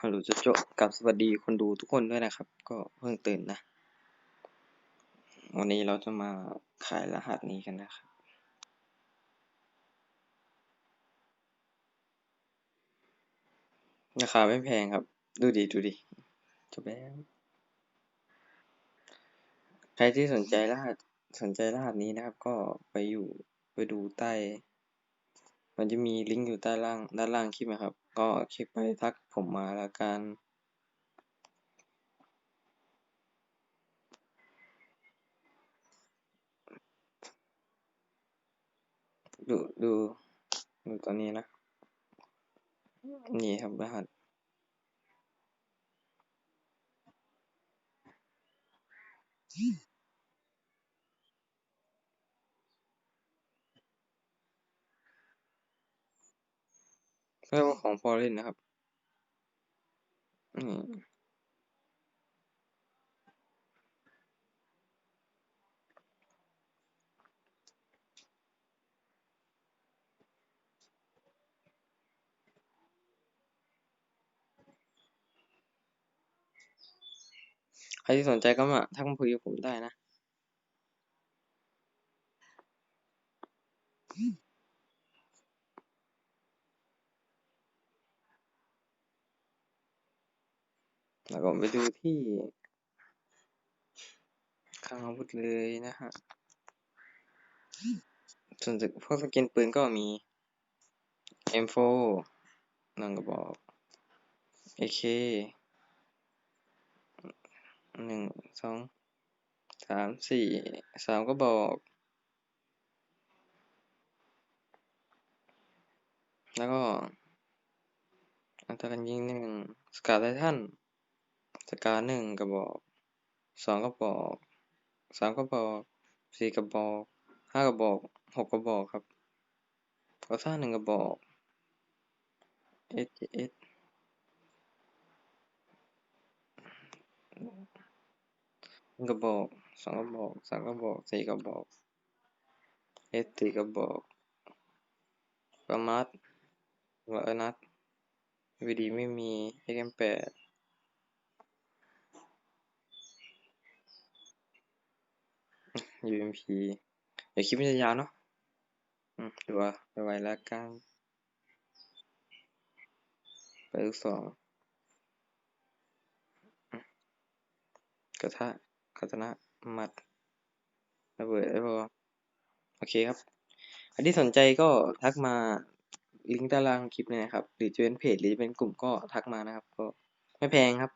ฮัลโหลจะโจะกับสวัสดีคนดูทุกคนด้วยนะครับ ก็เพิ่งตื่นนะ วันนี้เราจะมาขายรหัสนี้กันนะครับ ราคาไม่แพงครับ ดูดีดูดีจบแล้วใครที่สนใจรหัสสนใจรหัสนี้นะครับ ก็ไปอยู่ไปดูใต้ มันจะมีลิงก์อยู่ใต้ล่างด้านล่างคลิปนะครับ ก็คลิกไปทักผมมาแล้วกันดูดูดูตัวนี้นะ นี่ครับรหัส เรียกว่าของฟอร์เรนนะครับนี่ใครที่สนใจก็มาทักมาคุยกับผมได้นะ แล้วก็ไปดูที่คลังอาวุธเลยนะฮะ ส่วนพวกสกินปืนก็มี M4 หนึ่งกระบอก AK หนึ่งสองสามสี่สามก็บอก แล้วก็อัตราการยิงหนึ่งสกาไททัน สกาหนึ่งกระบอกสองกระบอกสามกระบอกสี่กระบอกห้ากระบอกหกกระบอกครับกอซ่าหนึ่งกระบอกเอสเอสกระบอกสองกระบอกสามกระบอกสี่กระบอกเอสสี่กระบอกประมัดวานัทวีดีไม่มีเอ็กแปด UMP เดี๋ยวคลิปมันจะยาวเนาะอืมดูว่าไปไวแล้วกันไปลูกสองกระทะคาตนะหมัดระเบิดได้ปะโอเคครับ อันที่สนใจก็ทักมาลิงก์ด้านล่างคลิปเลยนะครับ หรือจะเป็นเพจหรือจะเป็นกลุ่มก็ทักมานะครับ ก็ไม่แพงครับ